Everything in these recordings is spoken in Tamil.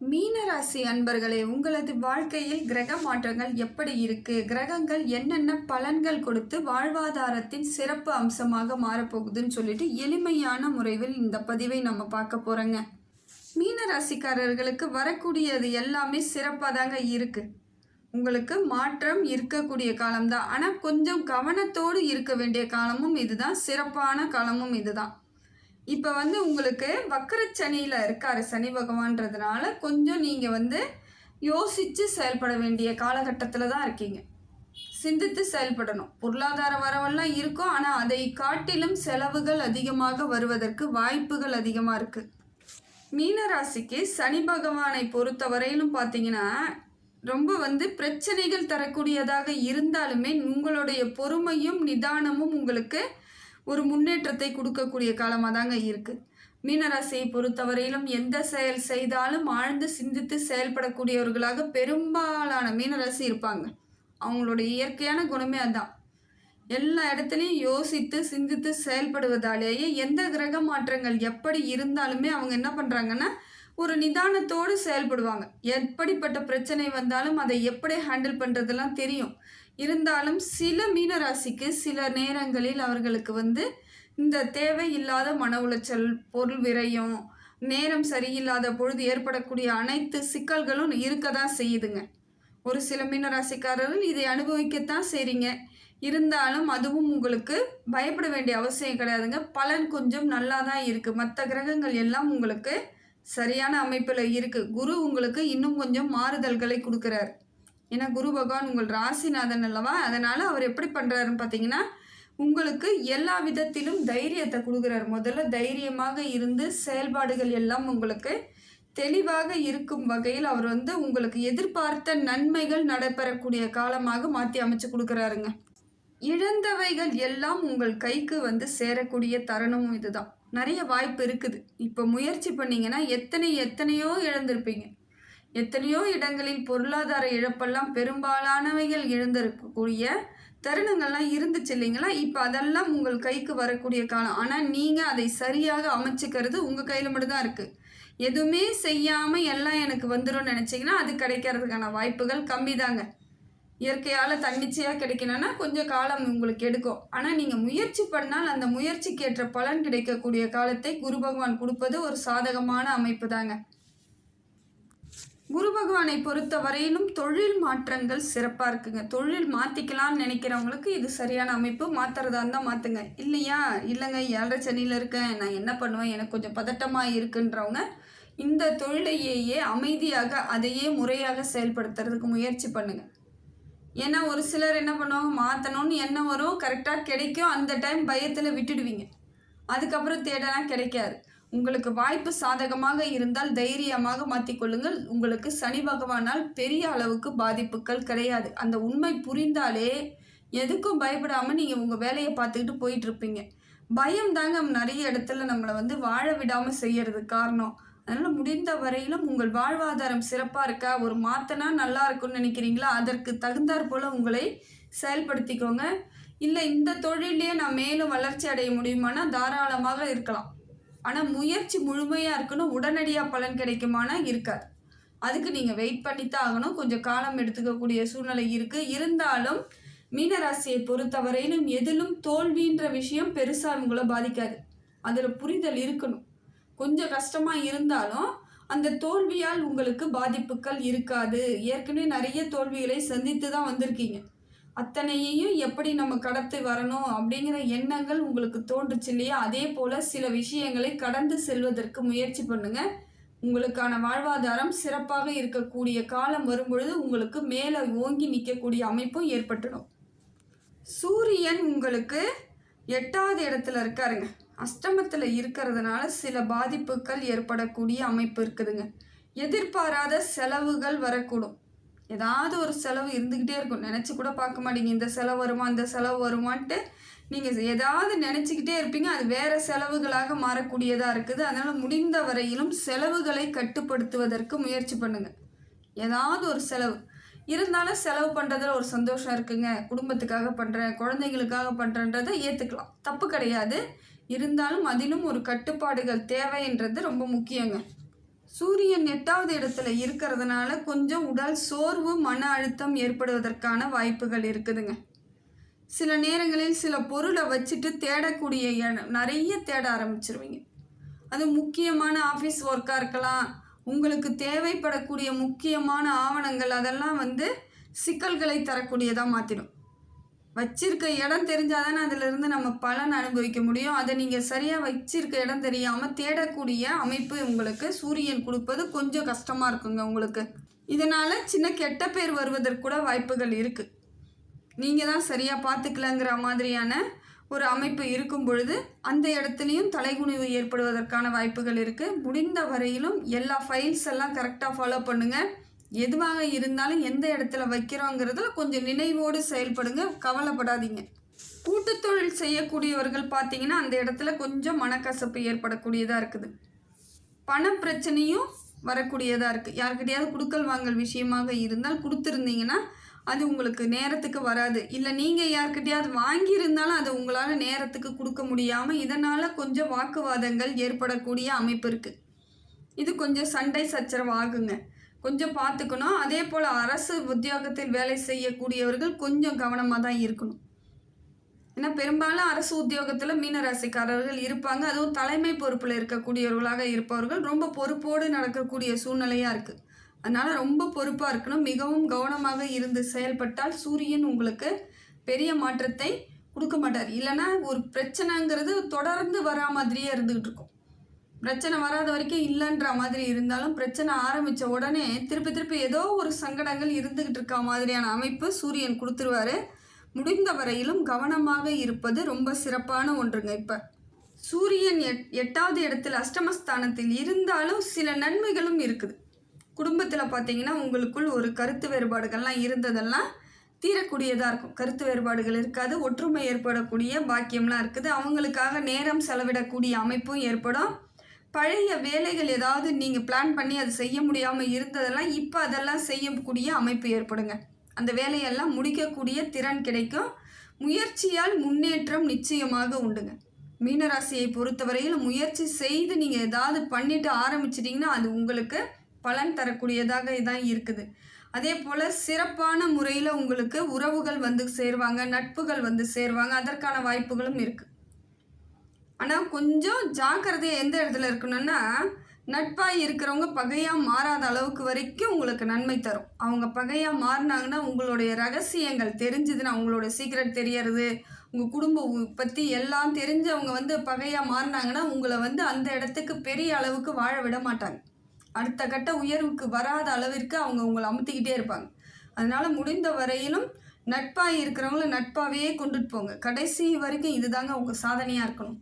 மீனராசி அன்பர்களே உங்களது வாழ்க்கையில் கிரக மாற்றங்கள் எப்படி இருக்கு? கிரகங்கள் என்னென்ன பலன்கள் கொடுத்து வாழ்வாதாரத்தின் சிறப்பு அம்சமாக மாறப்போகுதுன்னு சொல்லிட்டு எளிமையான முறையில் இந்த பதிவை நம்ம பார்க்க போறோங்க. மீனராசிக்காரர்களுக்கு வரக்கூடியது எல்லாமே சிறப்பாக தாங்க இருக்கு. உங்களுக்கு மாற்றம் இருக்கக்கூடிய காலம்தான். ஆனால் கொஞ்சம் கவனத்தோடு இருக்க வேண்டிய காலமும் இதுதான். சிறப்பான காலமும் இதுதான். இப்போ வந்து உங்களுக்கு வக்கரச்சனியில் இருக்கார் சனி பகவான்றதுனால கொஞ்சம் நீங்கள் வந்து யோசித்து செயல்பட வேண்டிய காலகட்டத்தில் தான் இருக்கீங்க. சிந்தித்து செயல்படணும். பொருளாதார வரவெல்லாம் இருக்கும். ஆனால் அதை காட்டிலும் செலவுகள் அதிகமாக வருவதற்கு வாய்ப்புகள் அதிகமாக இருக்குது மீனராசிக்கு சனி பகவானை பொறுத்த வரையிலும் பார்த்தீங்கன்னா ரொம்ப வந்து பிரச்சனைகள் தரக்கூடியதாக இருந்தாலுமே உங்களுடைய பொறுமையும் நிதானமும் உங்களுக்கு ஒரு முன்னேற்றத்தை கொடுக்கக்கூடிய காலமாக தாங்க இருக்குது மீனராசியை பொறுத்தவரையிலும் எந்த செயல் செய்தாலும் ஆழ்ந்து சிந்தித்து செயல்படக்கூடியவர்களாக பெரும்பாலான மீனராசி இருப்பாங்க. அவங்களுடைய இயற்கையான குணமே அதான். எல்லா இடத்துலையும் யோசித்து சிந்தித்து செயல்படுவதாலேயே எந்த கிரக மாற்றங்கள் எப்படி இருந்தாலுமே அவங்க என்ன பண்ணுறாங்கன்னா ஒரு நிதானத்தோடு செயல்படுவாங்க. எப்படிப்பட்ட பிரச்சனை வந்தாலும் அதை எப்படி ஹேண்டில் பண்ணுறதெல்லாம் தெரியும். இருந்தாலும் சில மீனராசிக்கு சில நேரங்களில் அவர்களுக்கு வந்து இந்த தேவையில்லாத மன உளைச்சல் பொருள் விரயம் நேரம் சரியில்லாத பொழுது ஏற்படக்கூடிய அனைத்து சிக்கல்களும் இருக்க தான் செய்யுதுங்க. ஒரு சில மீனராசிக்காரர்கள் இதை அனுபவிக்கத்தான் செய்றீங்க. இருந்தாலும் அதுவும் உங்களுக்கு பயப்பட வேண்டிய அவசியம் கிடையாதுங்க. பலன் கொஞ்சம் நல்லா தான் இருக்குது மற்ற கிரகங்கள் எல்லாம் உங்களுக்கு சரியான அமைப்பில் இருக்குது குரு உங்களுக்கு இன்னும் கொஞ்சம் மாறுதல்களை கொடுக்குறாரு. ஏன்னா குரு பகவான் உங்கள் ராசிநாதன் அல்லவா? அதனால் அவர் எப்படி பண்ணுறாருன்னு பார்த்தீங்கன்னா உங்களுக்கு எல்லா விதத்திலும் தைரியத்தை கொடுக்குறாரு. முதல்ல தைரியமாக இருந்து செயல்பாடுகள் எல்லாம் உங்களுக்கு தெளிவாக இருக்கும் வகையில் அவர் வந்து உங்களுக்கு எதிர்பார்த்த நன்மைகள் நடைபெறக்கூடிய காலமாக மாற்றி அமைச்சு கொடுக்குறாருங்க. இழந்தவைகள் எல்லாம் உங்கள் கைக்கு வந்து சேரக்கூடிய தருணமும் இதுதான். நிறைய வாய்ப்பு இருக்குது. இப்போ முயற்சி பண்ணீங்கன்னா எத்தனை எத்தனையோ இழந்திருப்பீங்க. எத்தனையோ இடங்களில் பொருளாதார இழப்பெல்லாம் பெரும்பாலானவைகள் இழந்திருக்கக்கூடிய தருணங்கள்லாம் இருந்துச்சு இல்லைங்களா? இப்போ அதெல்லாம் உங்கள் கைக்கு வரக்கூடிய காலம். ஆனால் நீங்கள் அதை சரியாக அமைச்சுக்கிறது உங்கள் கையில் மட்டும்தான் இருக்குது எதுவுமே செய்யாமல் எல்லாம் எனக்கு வந்துடும் நினச்சிங்கன்னா அது கிடைக்கிறதுக்கான வாய்ப்புகள் கம்மி தாங்க இயற்கையால் தன்னிச்சையாக கிடைக்கணும்னா கொஞ்சம் காலம் உங்களுக்கு எடுக்கும். ஆனால் நீங்கள் முயற்சி பண்ணால் அந்த முயற்சிக்கு ஏற்ற பலன் கிடைக்கக்கூடிய காலத்தை குரு பகவான் கொடுப்பது ஒரு சாதகமான அமைப்பு தாங்க குரு பகவானை பொறுத்த வரையிலும் தொழில் மாற்றங்கள் சிறப்பாக இருக்குங்க. தொழில் மாற்றிக்கலாம்னு நினைக்கிறவங்களுக்கு இது சரியான அமைப்பு. மாற்றுறதா இருந்தால் மாற்றுங்க இல்லையா? இல்லைங்க ஏழரை சனியில் இருக்கேன். நான் என்ன பண்ணுவேன்? எனக்கு கொஞ்சம் பதட்டமாக இருக்குன்றவங்க இந்த தொழிலையே அமைதியாக அதையே முறையாக செயல்படுத்துறதுக்கு முயற்சி பண்ணுங்கள் ஏன்னா ஒரு சிலர் என்ன பண்ணுவாங்க? மாற்றணும்னு என்ன வரும். கரெக்டாக கிடைக்கும். அந்த டைம் பயத்தில் விட்டுடுவீங்க. அதுக்கப்புறம் தேடலாம் கிடைக்காது. உங்களுக்கு வாய்ப்பு சாதகமாக இருந்தால் தைரியமாக மாற்றிக்கொள்ளுங்கள் உங்களுக்கு சனி பகவானால் பெரிய அளவுக்கு பாதிப்புகள் கிடையாது. அந்த உண்மை புரிந்தாலே எதுக்கும் பயப்படாமல் நீங்கள் உங்கள் வேலையை பார்த்துக்கிட்டு போயிட்டுருப்பீங்க. பயம் தாங்க நிறைய இடத்துல நம்மளை வந்து வாழ விடாமல் செய்யறது காரணம். அதனால் முடிந்த வரையிலும் உங்கள் வாழ்வாதாரம் சிறப்பாக இருக்கா? ஒரு மாத்தனா நல்லா இருக்கும்னு நினைக்கிறீங்களா? அதற்கு தகுந்தாற் போல் உங்களை செயல்படுத்திக்கோங்க. இல்லை இந்த தொழிலே நான் மேலும் வளர்ச்சி அடைய முடியுமானா? தாராளமாக இருக்கலாம். ஆனால் முயற்சி முழுமையாக இருக்கணும். உடனடியாக பலன் கிடைக்குமானா இருக்காது. அதுக்கு நீங்கள் வெயிட் பண்ணித்தான் ஆகணும். கொஞ்சம் காலம் எடுத்துக்கக்கூடிய சூழ்நிலை இருக்குது இருந்தாலும் மீனராசியை பொறுத்தவரையிலும் எதிலும் தோல்வின்ற விஷயம் பெருசாக உங்களை பாதிக்காது. அதில் புரிதல் இருக்கணும். கொஞ்சம் கஷ்டமாக இருந்தாலும் அந்த தோல்வியால் உங்களுக்கு பாதிப்புகள் இருக்காது. ஏற்கனவே நிறைய தோல்விகளை சந்தித்து தான் வந்திருக்கீங்க. அத்தனையையும் எப்படி நம்ம கடத்தி வரணும் அப்படிங்கிற எண்ணங்கள் உங்களுக்கு தோன்றுச்சு இல்லையா? அதே போல் சில விஷயங்களை கடந்து செல்வதற்கு முயற்சி பண்ணுங்க. உங்களுக்கான வாழ்வாதாரம் சிறப்பாக இருக்கக்கூடிய காலம் வரும்பொழுது உங்களுக்கு மேலே ஓங்கி நிற்கக்கூடிய அமைப்பும் ஏற்பட்டுடும். சூரியன் உங்களுக்கு எட்டாவது இடத்துல இருக்காருங்க. அஷ்டமத்தில் இருக்கிறதுனால சில பாதிப்புகள் ஏற்படக்கூடிய அமைப்பு இருக்குதுங்க. எதிர்பாராத செலவுகள் வரக்கூடும். ஏதாவது ஒரு செலவு இருந்துக்கிட்டே இருக்கும். நினச்சி கூட பார்க்க மாட்டீங்க. இந்த செலவு வருமா இந்த செலவு வருமான்ட்டு நீங்கள் ஏதாவது நினச்சிக்கிட்டே இருப்பீங்க. அது வேறு செலவுகளாக மாறக்கூடியதாக இருக்குது. அதனால் முடிந்த வரையிலும் செலவுகளை கட்டுப்படுத்துவதற்கு முயற்சி பண்ணுங்கள் ஏதாவது ஒரு செலவு. இருந்தாலும் செலவு பண்ணுறதுல ஒரு சந்தோஷம் இருக்குங்க. குடும்பத்துக்காக பண்ணுறேன் குழந்தைங்களுக்காக பண்ணுறன்றதை ஏற்றுக்கலாம் தப்பு கிடையாது. இருந்தாலும் அதிலும் ஒரு கட்டுப்பாடுகள் தேவைன்றது ரொம்ப முக்கியங்க. சூரியன் எட்டாவது இடத்துல இருக்கிறதுனால கொஞ்சம் உடல் சோர்வு மன அழுத்தம் ஏற்படுவதற்கான வாய்ப்புகள் இருக்குதுங்க. சில நேரங்களில் சில பொருளை வச்சுட்டு தேடக்கூடிய இடம் நிறைய தேட ஆரம்பிச்சிருவீங்க. அது முக்கியமான ஆஃபீஸ் ஒர்க்காக இருக்கலாம் உங்களுக்கு தேவைப்படக்கூடிய முக்கியமான ஆவணங்கள் அதெல்லாம் வந்து சிக்கல்களை தரக்கூடியதாக மாற்றிடும் வச்சிருக்க இடம் தெரிஞ்சால் தானே அதிலிருந்து நம்ம பலன் அனுபவிக்க முடியும். அதை நீங்கள் சரியாக வச்சிருக்க இடம் தெரியாமல் தேடக்கூடிய அமைப்பு உங்களுக்கு சூரியன் கொடுப்பது கொஞ்சம் கஷ்டமாக இருக்குங்க உங்களுக்கு. இதனால் சின்ன கெட்ட பேர் வருவதற்கு கூட வாய்ப்புகள் இருக்குது நீங்கள் தான் சரியாக பார்த்துக்கலங்கிற மாதிரியான ஒரு அமைப்பு இருக்கும் பொழுது அந்த இடத்துலையும் தலைகுனிவு ஏற்படுவதற்கான வாய்ப்புகள் இருக்குது முடிந்த வரையிலும் எல்லா ஃபைல்ஸ் எல்லாம் கரெக்டாக ஃபாலோ பண்ணுங்கள் எதுவாக இருந்தாலும் எந்த இடத்துல வைக்கிறோங்கிறதுல கொஞ்சம் நினைவோடு செயல்படுங்க கவலைப்படாதீங்க. கூட்டு தொழில் செய்யக்கூடியவர்கள் பார்த்தீங்கன்னா அந்த இடத்துல கொஞ்சம் மனக்கசப்பு ஏற்படக்கூடியதாக இருக்குது. பண பிரச்சனையும் வரக்கூடியதாக இருக்குது யாருக்கிட்டையாவது கொடுக்கல் வாங்கல் விஷயமாக இருந்தால் கொடுத்துருந்தீங்கன்னா அது உங்களுக்கு நேரத்துக்கு வராது. இல்லை நீங்கள் யாருக்கிட்டையாவது வாங்கியிருந்தாலும் அதை உங்களால் நேரத்துக்கு கொடுக்க முடியாமல் இதனால் கொஞ்சம் வாக்குவாதங்கள் ஏற்படக்கூடிய அமைப்பு இருக்குது இது கொஞ்சம் சண்டை சச்சரவு ஆகுங்க. கொஞ்சம் பார்த்துக்கணும். அதே போல் அரசு உத்தியோகத்தில் வேலை செய்யக்கூடியவர்கள் கொஞ்சம் கவனமாக தான் இருக்கணும். ஏன்னா பெரும்பாலும் அரசு உத்தியோகத்தில் மீனராசிக்காரர்கள் இருப்பாங்க. அதுவும் தலைமை பொறுப்பில் இருக்கக்கூடியவர்களாக இருப்பவர்கள் ரொம்ப பொறுப்போடு நடக்கக்கூடிய சூழ்நிலையாக இருக்குது அதனால் ரொம்ப பொறுப்பாக இருக்கணும். மிகவும் கவனமாக இருந்து செயல்பட்டால் சூரியன் உங்களுக்கு பெரிய மாற்றத்தை கொடுக்க மாட்டார். இல்லைன்னா ஒரு பிரச்சனைங்கிறது தொடர்ந்து வரா மாதிரியே இருந்துகிட்டு இருக்கும். பிரச்சனை வராத வரைக்கும் இல்லைன்ற மாதிரி இருந்தாலும் பிரச்சனை ஆரம்பித்த உடனே திருப்பி திருப்பி ஏதோ ஒரு சங்கடங்கள் இருந்துக்கிட்டு இருக்க மாதிரியான அமைப்பு சூரியன் கொடுத்துருவாரு. முடிந்த வரையிலும் கவனமாக இருப்பது ரொம்ப சிறப்பான ஒன்றுங்க இப்போ. சூரியன் எட் எட்டாவது இடத்தில் அஷ்டமஸ்தானத்தில் இருந்தாலும் சில நன்மைகளும் இருக்குது. குடும்பத்தில் பார்த்தீங்கன்னா உங்களுக்குள் ஒரு கருத்து வேறுபாடுகள்லாம் இருந்ததெல்லாம் தீரக்கூடியதாக இருக்கும். கருத்து வேறுபாடுகள் இருக்காது ஒற்றுமை ஏற்படக்கூடிய பாக்கியம்லாம் இருக்குது. அவங்களுக்காக நேரம் செலவிடக்கூடிய அமைப்பும் ஏற்படும். பழைய வேலைகள் ஏதாவது நீங்கள் பிளான் பண்ணி அது செய்ய முடியாமல் இருந்ததெல்லாம் இப்போ அதெல்லாம் செய்யக்கூடிய அமைப்பு ஏற்படுங்க. அந்த வேலையெல்லாம் முடிக்கக்கூடிய திறன் கிடைக்கும். முயற்சியால் முன்னேற்றம் நிச்சயமாக உண்டுங்க. மீனராசியை பொறுத்தவரையில் முயற்சி செய்து நீங்கள் ஏதாவது பண்ணிட்டு ஆரம்பிச்சிட்டிங்கன்னா அது உங்களுக்கு பலன் தரக்கூடியதாக தான் இருக்குது. அதே போல் சிறப்பான முறையில் உங்களுக்கு உறவுகள் வந்து சேருவாங்க நட்புகள் வந்து சேருவாங்க அதற்கான வாய்ப்புகளும் இருக்குது ஆனால் கொஞ்சம் ஜாக்கிரதை எந்த இடத்துல இருக்கணும்னா நட்பாக இருக்கிறவங்க பகையாக மாறாத அளவுக்கு வரைக்கும் உங்களுக்கு நன்மை தரும். அவங்க பகையாக மாறினாங்கன்னா உங்களுடைய ரகசியங்கள் தெரிஞ்சுதுன்னா அவங்களோட சீக்ரெட் தெரியறது உங்கள் குடும்பம் பற்றி எல்லாம் தெரிஞ்சு அவங்க வந்து பகையாக மாறினாங்கன்னா உங்களை வந்து அந்த இடத்துக்கு பெரிய அளவுக்கு வாழ விட மாட்டாங்க. அடுத்த கட்ட உயர்வுக்கு வராத அளவிற்கு அவங்க உங்களை அமுத்திக்கிட்டே இருப்பாங்க. அதனால் முடிந்த வரையிலும் நட்பாக இருக்கிறவங்கள நட்பாகவே கொண்டுட்டு போங்க. கடைசி வரைக்கும் இதுதாங்க உங்கள் சாதனையாக இருக்கணும்.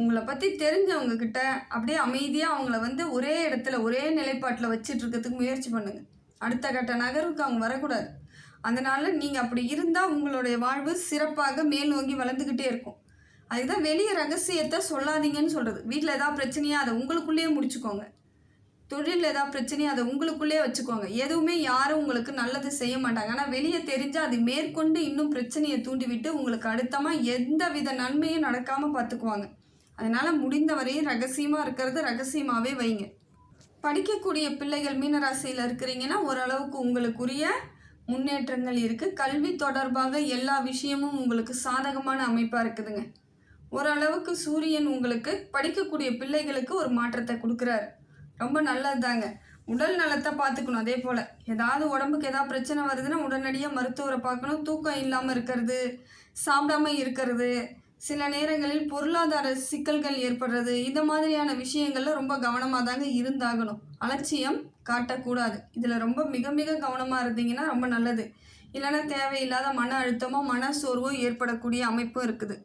உங்களை பற்றி தெரிஞ்சவங்க கிட்ட அப்படியே அமைதியாக அவங்கள வந்து ஒரே இடத்துல ஒரே நிலைப்பாட்டில் வச்சுட்டு இருக்கிறதுக்கு முயற்சி பண்ணுங்க. அடுத்த கட்ட நகர்வுக்கு அவங்க வரக்கூடாது. அதனால நீங்கள் அப்படி இருந்தால் உங்களுடைய வாழ்வு சிறப்பாக மேல் நோக்கி வளர்ந்துக்கிட்டே இருக்கும். அதுதான் வெளியே ரகசியத்தை சொல்லாதீங்கன்னு சொல்கிறது வீட்டில் ஏதாவது பிரச்சனையா அதை உங்களுக்குள்ளேயே முடிச்சுக்கோங்க. தொழிலில் ஏதாவது பிரச்சனையாக அதை உங்களுக்குள்ளேயே வச்சுக்கோங்க. எதுவுமே யாரும் உங்களுக்கு நல்லது செய்ய மாட்டாங்க. ஆனால் வெளியே தெரிஞ்சால் அது மேற்கொண்டு இன்னும் பிரச்சனையை தூண்டிவிட்டு உங்களுக்கு அடுத்தமாக எந்த வித நன்மையும் நடக்காமல் பார்த்துக்குவாங்க அதனால் முடிந்த வரையும் ரகசியமாக இருக்கிறது ரகசியமாகவே வைங்க. படிக்கக்கூடிய பிள்ளைகள் மீனராசியில் இருக்கிறீங்கன்னா ஓரளவுக்கு உங்களுக்குரிய முன்னேற்றங்கள் இருக்குது கல்வி தொடர்பாக எல்லா விஷயமும் உங்களுக்கு சாதகமான அமைப்பாக இருக்குதுங்க. ஓரளவுக்கு சூரியன் உங்களுக்கு படிக்கக்கூடிய பிள்ளைகளுக்கு ஒரு மாற்றத்தை கொடுக்குறாரு. ரொம்ப நல்லது தாங்க உடல் நலத்தை பார்த்துக்கணும் அதே போல். ஏதாவது உடம்புக்கு ஏதாவது பிரச்சனை வருதுன்னா உடனடியாக மருத்துவரை பார்க்கணும். தூக்கம் இல்லாமல் இருக்கிறது சாப்பிடாம இருக்கிறது சில நேரங்களில் பொருளாதார சிக்கல்கள் ஏற்படுறது இந்த மாதிரியான விஷயங்கள்ல ரொம்ப கவனமாக தாங்க இருந்தாகணும். அலட்சியம் காட்டக்கூடாது. இதில் ரொம்ப மிக மிக கவனமாக இருந்தீங்கன்னா ரொம்ப நல்லது. இல்லைன்னா தேவையில்லாத மன அழுத்தமோ மன சோர்வோ ஏற்படக்கூடிய அமைப்பும் இருக்குது.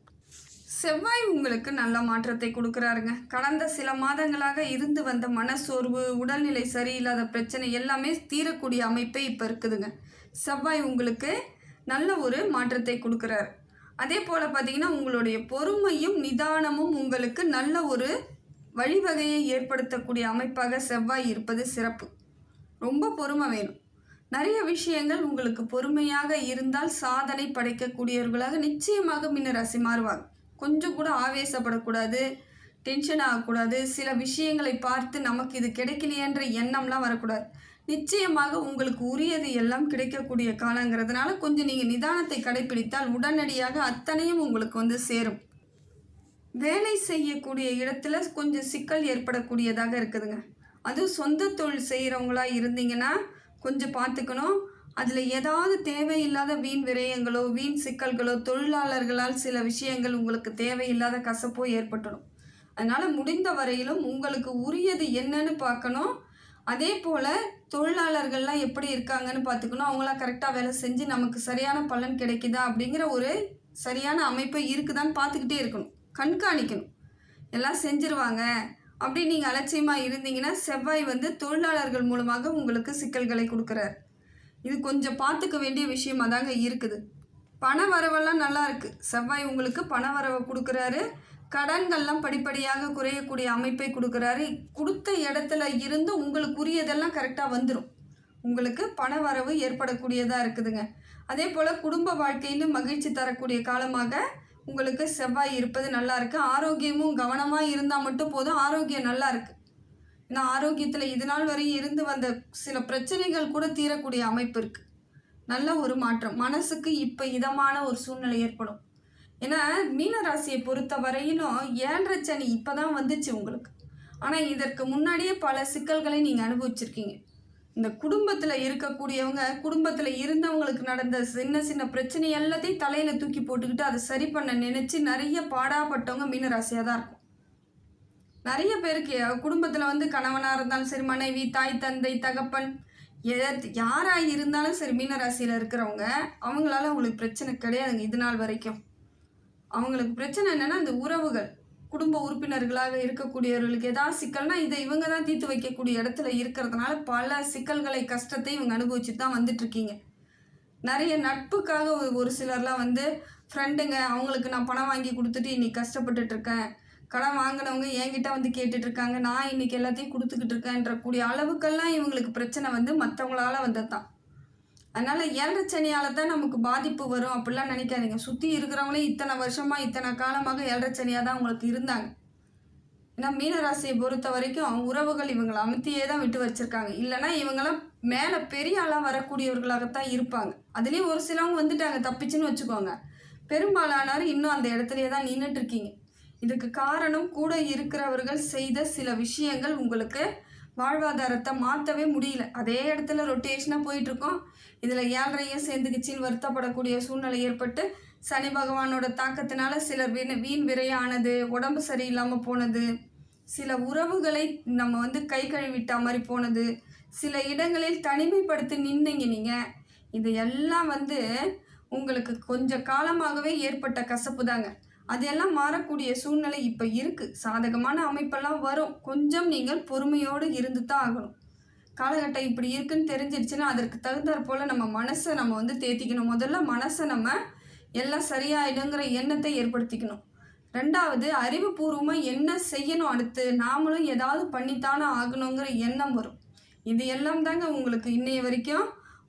செவ்வாய் உங்களுக்கு நல்ல மாற்றத்தை கொடுக்குறாருங்க. கடந்த சில மாதங்களாக இருந்து வந்த மனசோர்வு உடல்நிலை சரியில்லாத பிரச்சனை எல்லாமே தீரக்கூடிய அமைப்பே இப்போ இருக்குதுங்க. செவ்வாய் உங்களுக்கு நல்ல ஒரு மாற்றத்தை கொடுக்குறாரு. அதே போல் பார்த்தீங்கன்னா உங்களுடைய பொறுமையும் நிதானமும் உங்களுக்கு நல்ல ஒரு வழிவகையை ஏற்படுத்தக்கூடிய அமைப்பாக செவ்வாய் இருப்பது சிறப்பு. ரொம்ப பொறுமை வேணும். நிறைய விஷயங்கள் உங்களுக்கு பொறுமையாக இருந்தால் சாதனை படைக்கக்கூடியவர்களாக நிச்சயமாக மின்னராசி மாறுவாங்க. கொஞ்சம் கூட ஆவேசப்படக்கூடாது டென்ஷன் ஆகக்கூடாது. சில விஷயங்களை பார்த்து நமக்கு இது கிடைக்கலையேன்ற எண்ணம்லாம் வரக்கூடாது. நிச்சயமாக உங்களுக்கு உரியது எல்லாம் கிடைக்கக்கூடிய காலங்கிறதுனால கொஞ்சம் நீங்கள் நிதானத்தை கடைபிடித்தால் உடனடியாக அத்தனையும் உங்களுக்கு வந்து சேரும். வேலை செய்யக்கூடிய இடத்துல கொஞ்சம் சிக்கல் ஏற்படக்கூடியதாக இருக்குதுங்க. அதுவும் சொந்த தொழில் செய்கிறவங்களா இருந்தீங்கன்னா கொஞ்சம் பார்த்துக்கணும் அதில் ஏதாவது தேவையில்லாத வீண் விரயங்களோ வீண் சிக்கல்களோ தொழிலாளர்களால் சில விஷயங்கள் உங்களுக்கு தேவையில்லாத கசப்போ ஏற்பட்டுடும். அதனால் முடிந்த வரையிலும் உங்களுக்கு உரியது என்னன்னு பார்க்கணும் அதே போல் தொழிலாளர்கள்லாம் எப்படி இருக்காங்கன்னு பார்த்துக்கணும். அவங்களாம் கரெக்டாக வேலை செஞ்சு நமக்கு சரியான பலன் கிடைக்குதா அப்படிங்கிற ஒரு சரியான அமைப்பு இருக்குதான்னு பார்த்துக்கிட்டே இருக்கணும். கண்காணிக்கணும். எல்லாம் செஞ்சிருவாங்க. அப்படி நீங்கள் அலட்சியமாக இருந்தீங்கன்னா செவ்வாய் வந்து தொழிலாளர்கள் மூலமாக உங்களுக்கு சிக்கல்களை கொடுக்குறாரு. இது கொஞ்சம் பார்த்துக்க வேண்டிய விஷயமா தாங்க இருக்குது. பண வரவெல்லாம் நல்லா இருக்குது செவ்வாய் உங்களுக்கு பண வரவை கொடுக்குறாரு. கடன்கள்லாம் படிப்படியாக குறையக்கூடிய அமைப்பை கொடுக்குறாரு. கொடுத்த இடத்துல இருந்து உங்களுக்குரியதெல்லாம் கரெக்டாக வந்துடும் உங்களுக்கு பண வரவு ஏற்படக்கூடியதாக இருக்குதுங்க. அதே போல் குடும்ப வாழ்க்கைன்னு மகிழ்ச்சி தரக்கூடிய காலமாக உங்களுக்கு செவ்வாய் இருப்பது நல்லா இருக்கு. ஆரோக்கியமும் கவனமாக இருந்தால் மட்டும் போதும். ஆரோக்கியம் நல்லா இருக்கு. ஏன்னா ஆரோக்கியத்தில் இது நாள் வரையும் இருந்து வந்த சில பிரச்சனைகள் கூட தீரக்கூடிய அமைப்பு இருக்குது நல்ல ஒரு மாற்றம். மனசுக்கு இப்போ இதமான ஒரு சூழ்நிலை ஏற்படும். ஏன்னா மீனராசியை பொறுத்த வரையிலும் ஏழரை சனி இப்போ தான் வந்துச்சு உங்களுக்கு. ஆனால் இதற்கு முன்னாடியே பல சிக்கல்களை நீங்கள் அனுபவிச்சிருக்கீங்க. இந்த குடும்பத்தில் இருக்கக்கூடியவங்க குடும்பத்தில் இருந்தவங்களுக்கு நடந்த சின்ன சின்ன பிரச்சனை எல்லாத்தையும் தலையில் தூக்கி போட்டுக்கிட்டு அதை சரி பண்ண நினச்சி நிறைய பாடாப்பட்டவங்க மீனராசியாக தான் இருக்கும். நிறைய பேருக்கு குடும்பத்தில் வந்து கணவனாக இருந்தாலும் சரி மனைவி தாய் தந்தை தகப்பன் எது யாராக இருந்தாலும் சரி மீனராசியில் இருக்கிறவங்க அவங்களால அவங்களுக்கு பிரச்சனை கிடையாதுங்க இது நாள் வரைக்கும். அவங்களுக்கு பிரச்சனை என்னென்னா அந்த உறவுகள். குடும்ப உறுப்பினர்களாக இருக்கக்கூடியவர்களுக்கு ஏதாவது சிக்கல்னா இதை இவங்க தான் தீர்த்து வைக்கக்கூடிய இடத்துல இருக்கிறதுனால பல சிக்கல்களை கஷ்டத்தை இவங்க அனுபவிச்சு தான் வந்துட்டுருக்கீங்க. நிறைய நட்புக்காக ஒரு- ஒரு சிலர்லாம் வந்து ஃப்ரெண்டுங்க அவங்களுக்கு நான் பணம் வாங்கி கொடுத்துட்டு இன்னைக்கு கஷ்டப்பட்டுட்டு இருக்கேன் கடன் வாங்கினவங்க என்கிட்ட வந்து கேட்டுட்டு இருக்காங்க நான் இன்னைக்கு எல்லாத்தையும் கொடுத்துக்கிட்டு இருக்கேன்ற கூடிய அளவுக்கெல்லாம் இவங்களுக்கு பிரச்சனை வந்து மற்றவங்களால வந்தது தான் அதனால ஏழரை தான் நமக்கு பாதிப்பு வரும். அப்படிலாம் நினைக்காதீங்க. சுற்றி இருக்கிறவங்களே இத்தனை வருஷமா இத்தனை காலமாக ஏழரை சனியாக தான் உங்களுக்கு இருந்தாங்க. ஏன்னா மீனராசியை பொறுத்த வரைக்கும் உறவுகள் இவங்களை அமுத்தியே தான் விட்டு வச்சிருக்காங்க. இல்லைன்னா இவங்கெல்லாம் மேலே பெரிய ஆளாக வரக்கூடியவர்களாகத்தான் இருப்பாங்க. அதுலேயும் ஒரு சிலவங்க வந்துட்டாங்க தப்பிச்சுன்னு வச்சுக்கோங்க. பெரும்பாலானவர் இன்னும் அந்த இடத்துலயே தான் நின்றுட்டு இருக்கீங்க. இதுக்கு காரணம் கூட இருக்கிறவர்கள் செய்த சில விஷயங்கள் உங்களுக்கு வாழ்வாதாரத்தை மாற்றவே முடியல. அதே இடத்துல ரொட்டேஷனாக போயிட்டுருக்கோம். இதில் ஏழரையும் சேர்ந்துக்கிச்சின்னு வருத்தப்படக்கூடிய சூழ்நிலை ஏற்பட்டு சனி பகவானோட தாக்கத்தினால சிலர் வீண் வீண் விரையானது உடம்பு சரியில்லாமல் போனது சில உறவுகளை நம்ம வந்து கை கழுவிட்டா மாதிரி போனது சில இடங்களில் தனிமைப்படுத்தி நின்னீங்க நீங்கள் இது எல்லாம் வந்து உங்களுக்கு கொஞ்ச காலமாகவே ஏற்பட்ட கசப்பு தாங்க அதெல்லாம் மாறக்கூடிய சூழ்நிலை இப்போ இருக்குது சாதகமான அமைப்பெல்லாம் வரும். கொஞ்சம் நீங்கள் பொறுமையோடு இருந்து தான் ஆகணும். காலகட்டம் இப்படி இருக்குன்னு தெரிஞ்சிருச்சுன்னா அதற்கு தகுந்தாற் போல் நம்ம மனசை நம்ம வந்து தேத்திக்கணும். முதல்ல மனசை நம்ம எல்லாம் சரியாயிடுங்கிற எண்ணத்தை ஏற்படுத்திக்கணும். ரெண்டாவது அறிவுபூர்வமாக என்ன செய்யணும்? அடுத்து நாமளும் ஏதாவது பண்ணித்தானே ஆகணுங்கிற எண்ணம் வரும். இது எல்லாம் தாங்க உங்களுக்கு இன்னைய வரைக்கும்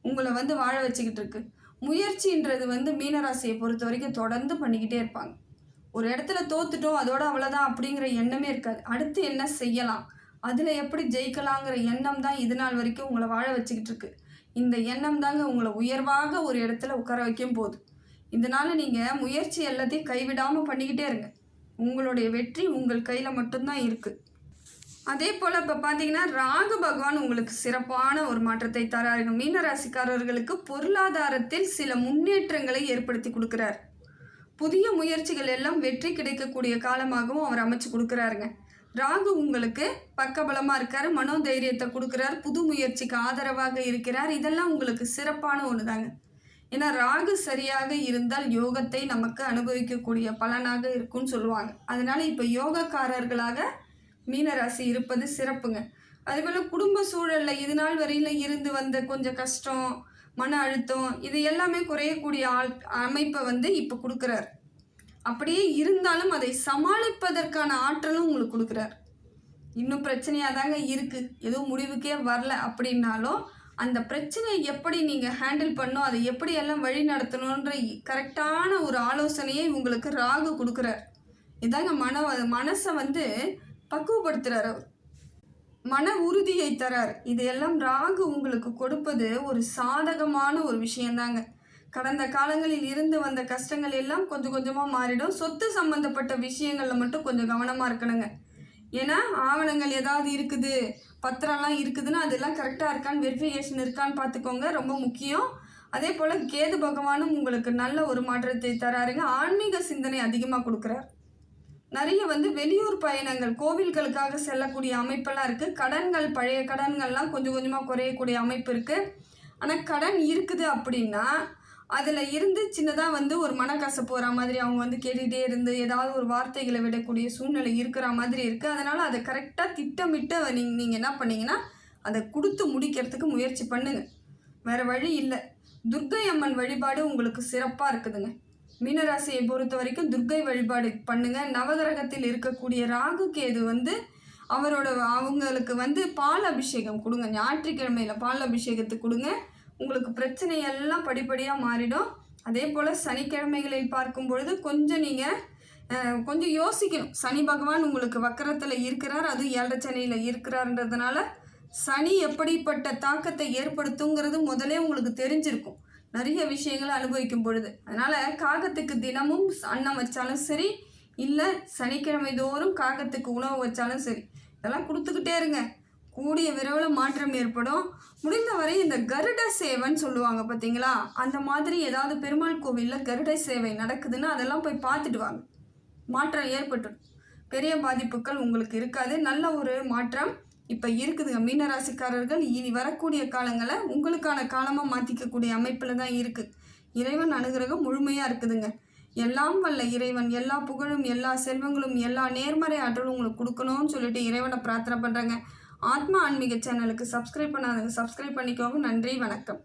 உங்களை வந்து வாழ வச்சுக்கிட்டு இருக்கு. முயற்சின்றது வந்து மீனராசியை பொறுத்த வரைக்கும் தொடர்ந்து பண்ணிக்கிட்டே இருப்பாங்க. ஒரு இடத்துல தோத்துட்டோம் அதோட அவ்வளோதான் அப்படிங்கிற எண்ணமே இருக்காது. அடுத்து என்ன செய்யலாம்? அதில் எப்படி ஜெயிக்கலாங்கிற எண்ணம் தான் இது நாள் வரைக்கும் உங்களை வாழ வச்சுக்கிட்டு இருக்கு. இந்த எண்ணம் தாங்க உங்களை உயர்வாக ஒரு இடத்துல உட்கார வைக்கும் போது. இதனால் நீங்கள் முயற்சி எல்லாத்தையும் கைவிடாமல் பண்ணிக்கிட்டே இருங்க. உங்களுடைய வெற்றி உங்கள் கையில் மட்டும்தான் இருக்குது அதே போல் இப்போ பார்த்தீங்கன்னா ராகு பகவான் உங்களுக்கு சிறப்பான ஒரு மாற்றத்தை தராருங்க மீனராசிக்காரர்களுக்கு பொருளாதாரத்தில் சில முன்னேற்றங்களை ஏற்படுத்தி கொடுக்குறார். புதிய முயற்சிகள் எல்லாம் வெற்றி கிடைக்கக்கூடிய காலமாகவும் அவர் அமைச்சு கொடுக்குறாருங்க. ராகு உங்களுக்கு பக்கபலமாக இருக்கார் மனோதைரியத்தை கொடுக்குறார் புது முயற்சிக்கு ஆதரவாக இருக்கிறார். இதெல்லாம் உங்களுக்கு சிறப்பான ஒன்று தாங்க ஏன்னா ராகு சரியாக இருந்தால் யோகத்தை நமக்கு அனுபவிக்கக்கூடிய பலனாக இருக்கும்னு சொல்லுவாங்க. அதனால இப்போ யோகக்காரர்களாக மீனராசி இருப்பது சிறப்புங்க. அதேபோல் குடும்ப சூழலில் இது நாள் வரையில் இருந்து வந்த கொஞ்சம் கஷ்டம் மன அழுத்தம் இது எல்லாமே குறையக்கூடிய ஆள் அமைப்பை வந்து இப்போ கொடுக்குறாரு. அப்படியே இருந்தாலும் அதை சமாளிப்பதற்கான ஆற்றலும் உங்களுக்கு கொடுக்குறாரு. இன்னும் பிரச்சனையாக தாங்க இருக்குது எதுவும் முடிவுக்கே வரல அப்படின்னாலும் அந்த பிரச்சனையை எப்படி நீங்கள் ஹேண்டில் பண்ணணும் அதை எப்படி எல்லாம் வழி நடத்தணுன்ற கரெக்டான ஒரு ஆலோசனையை உங்களுக்கு ராகு கொடுக்குறார். இதாங்க மன மனசை வந்து பக்குவப்படுத்துகிறார் அவர். மன உறுதியை தரார். இதையெல்லாம் ராகு உங்களுக்கு கொடுப்பது ஒரு சாதகமான ஒரு விஷயந்தாங்க. கடந்த காலங்களில் இருந்து வந்த கஷ்டங்கள் எல்லாம் கொஞ்சம் கொஞ்சமாக மாறிடும். சொத்து சம்மந்தப்பட்ட விஷயங்களில் மட்டும் கொஞ்சம் கவனமாக இருக்கணுங்க. ஏன்னா ஆவணங்கள் ஏதாவது இருக்குது பத்திரம்லாம் இருக்குதுன்னா அதெல்லாம் கரெக்டாக இருக்கான்னு வெரிஃபிகேஷன் இருக்கான்னு பார்த்துக்கோங்க ரொம்ப முக்கியம். அதே போல் கேது பகவானும் உங்களுக்கு நல்ல ஒரு மாற்றத்தை தராருங்க. ஆன்மீக சிந்தனை அதிகமாக கொடுக்குறார். நிறைய வந்து வெளியூர் பயணங்கள் கோவில்களுக்காக செல்லக்கூடிய அமைப்பெல்லாம் இருக்குது கடன்கள் பழைய கடன்கள்லாம் கொஞ்சம் கொஞ்சமாக குறையக்கூடிய அமைப்பு இருக்குது ஆனால் கடன் இருக்குது அப்படின்னா அதில் இருந்து சின்னதாக வந்து ஒரு மனக்கசை போகிற மாதிரி அவங்க வந்து கேட்டுகிட்டே இருந்து ஏதாவது ஒரு வார்த்தைகளை விடக்கூடிய சூழ்நிலை இருக்கிற மாதிரி இருக்குது அதனால் அதை கரெக்டாக திட்டமிட்டு நீங்கள் நீங்கள் என்ன பண்ணீங்கன்னா அதை கொடுத்து முடிக்கிறதுக்கு முயற்சி பண்ணுங்கள் வேறு வழி இல்லை. துர்க்கை அம்மன் வழிபாடு உங்களுக்கு சிறப்பாக இருக்குதுங்க. மீனராசியை பொறுத்த வரைக்கும் துர்க்கை வழிபாடு பண்ணுங்க. நவகிரகத்தில் இருக்கக்கூடிய ராகு கேது வந்து அவரோட அவங்களுக்கு வந்து பால் அபிஷேகம் கொடுங்க. ஞாயிற்றுக்கிழமையில் பால் அபிஷேகத்துக்கு கொடுங்க. உங்களுக்கு பிரச்சனை எல்லாம் படிப்படியாக மாறிடும். அதே போல் சனிக்கிழமைகளில் பார்க்கும் பொழுது கொஞ்சம் நீங்கள் கொஞ்சம் யோசிக்கணும். சனி பகவான் உங்களுக்கு வக்கரத்தில் இருக்கிறார். அதுவும் ஏழரை சனியில் இருக்கிறார்ன்றதுனால சனி எப்படிப்பட்ட தாக்கத்தை ஏற்படுத்துங்கிறது முதலே உங்களுக்கு தெரிஞ்சிருக்கும். நிறைய விஷயங்களை அனுபவிக்கும் பொழுது அதனால் காகத்துக்கு தினமும் அன்னம் வச்சாலும் சரி இல்லை சனிக்கிழமை தோறும் காகத்துக்கு உணவு வச்சாலும் சரி இதெல்லாம் கொடுத்துக்கிட்டே இருங்க. கூடிய விரைவில் மாற்றம் ஏற்படும். முடிந்தவரை இந்த கருட சேவைன்னு சொல்லுவாங்க பார்த்தீங்களா அந்த மாதிரி ஏதாவது பெருமாள் கோவிலில் கருட சேவை நடக்குதுன்னா அதெல்லாம் போய் பார்த்துட்டு வாங்க. மாற்றம் ஏற்பட்டுடும். பெரிய பாதிப்புகள் உங்களுக்கு இருக்காது. நல்ல ஒரு மாற்றம். இப்போ இருக்குதுங்க. மீனராசிக்காரர்கள் இனி வரக்கூடிய காலங்களை உங்களுக்கான காலமாக மாற்றிக்கக்கூடிய அமைப்பில் தான் இருக்குது இறைவன் அனுகிரகம் முழுமையாக இருக்குதுங்க. எல்லாம் வல்ல இறைவன். எல்லா புகழும் எல்லா செல்வங்களும் எல்லா நேர்மறை ஆற்றலும் உங்களுக்கு கொடுக்கணும்னு சொல்லிட்டு இறைவனை பிரார்த்தனை பண்ணுறேங்க ஆத்மா ஆன்மீக சேனலுக்கு சப்ஸ்கிரைப் பண்ணாதவங்க சப்ஸ்கிரைப் பண்ணிக்கோங்க. நன்றி வணக்கம்.